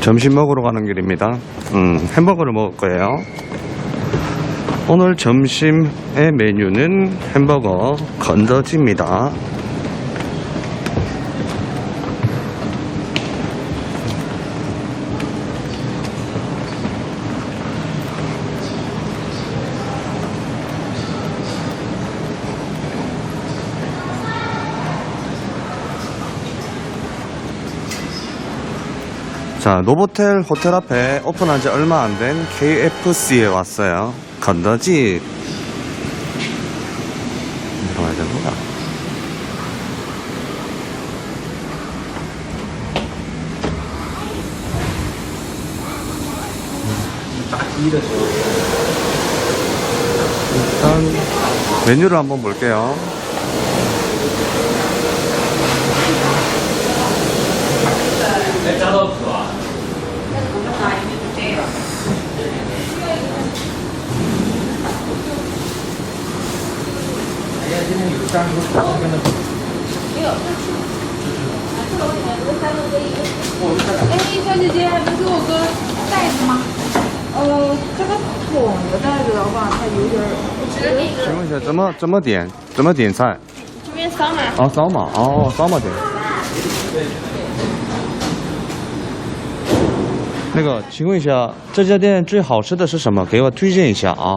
점심 먹으러 가는 길입니다. 음, 햄버거를 먹을 거예요. 오늘 점심의 메뉴는 햄버거 건더지입니다. 자, 노보텔 호텔 앞에 오픈한 지 얼마 안 된 KFC에 왔어요. 건더지. 들어가야 되는구나. 일단 메뉴를 한번 볼게요. 哎，小姐姐，能给我个袋子吗？呃，这个桶的袋子的话，它有点儿。请问一下，怎么怎么点？怎么点菜？这边扫码。啊，扫码哦，扫码点。那个，请问一下，这家店最好吃的是什么？给我推荐一下啊。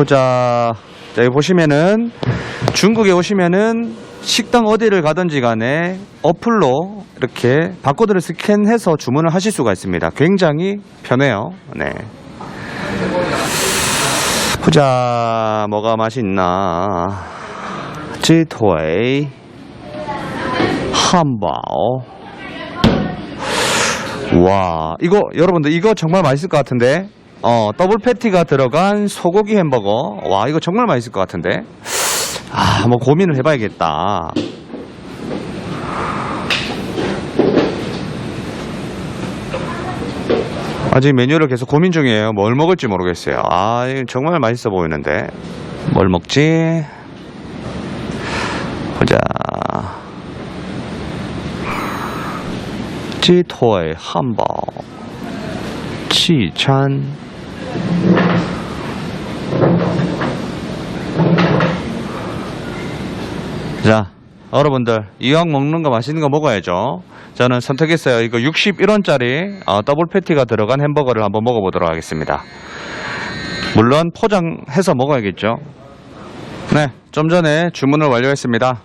보자. 자, 여기 보시면은 중국에 오시면은 식당 어디를 가든지 간에 어플로 이렇게 바코드를 스캔해서 주문을 하실 수가 있습니다. 굉장히 편해요. 네. 보자, 뭐가 맛있나. 찌토이, 한바오. 와, 이거, 여러분들, 이거 정말 맛있을 것 같은데? 어, 더블 패티가 들어간 소고기 햄버거. 와, 이거 정말 맛있을 것 같은데? 아, 한번 고민을 해봐야겠다. 아직 메뉴를 계속 고민 중이에요. 뭘 먹을지 모르겠어요. 아, 정말 맛있어 보이는데. 뭘 먹지? 보자. 찌토이 한바 치찬 자, 여러분들 이왕 먹는 거 맛있는 거 먹어야죠. 저는 선택했어요. 이거 61원짜리 어, 더블 패티가 들어간 햄버거를 한번 먹어보도록 하겠습니다. 물론 포장해서 먹어야겠죠. 네, 좀 전에 주문을 완료했습니다.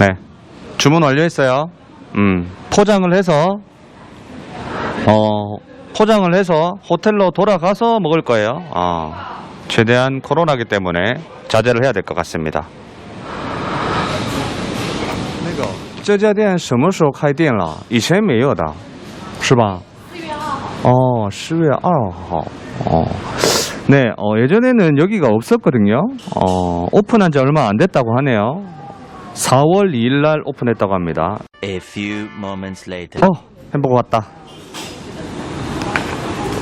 네, 주문 완료했어요. 음, 포장을 해서 어, 포장을 해서 호텔로 돌아가서 먹을 거예요. 어, 최대한 코로나기 때문에 자제를 해야 될 것 같습니다. 那个这家店什么时候开店了？以前没有的，是吧？어, 10月 2号. 어. 네, 어, 예전에는 여기가 없었거든요. 어, 오픈한 지 얼마 안 됐다고 하네요. 4월 2일 날 오픈했다고 합니다. A few moments later. 어, 햄버거 왔다.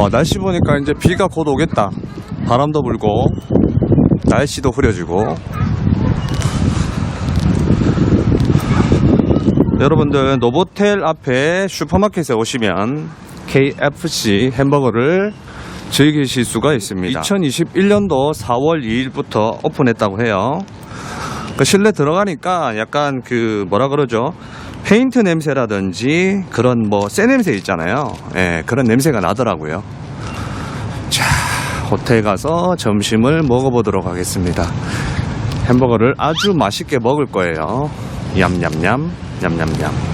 와, 날씨 보니까 이제 비가 곧 오겠다. 바람도 불고, 날씨도 흐려지고. 여러분들, 노보텔 앞에 슈퍼마켓에 오시면 KFC 햄버거를 즐기실 수가 있습니다. 2021년도 4월 2일부터 오픈했다고 해요. 그 실내 들어가니까 약간 그 뭐라 그러죠? 페인트 냄새라든지 그런 뭐 새 냄새 있잖아요. 예, 그런 냄새가 나더라고요. 자, 호텔 가서 점심을 먹어보도록 하겠습니다. 햄버거를 아주 맛있게 먹을 거예요. 냠냠냠, 냠냠냠.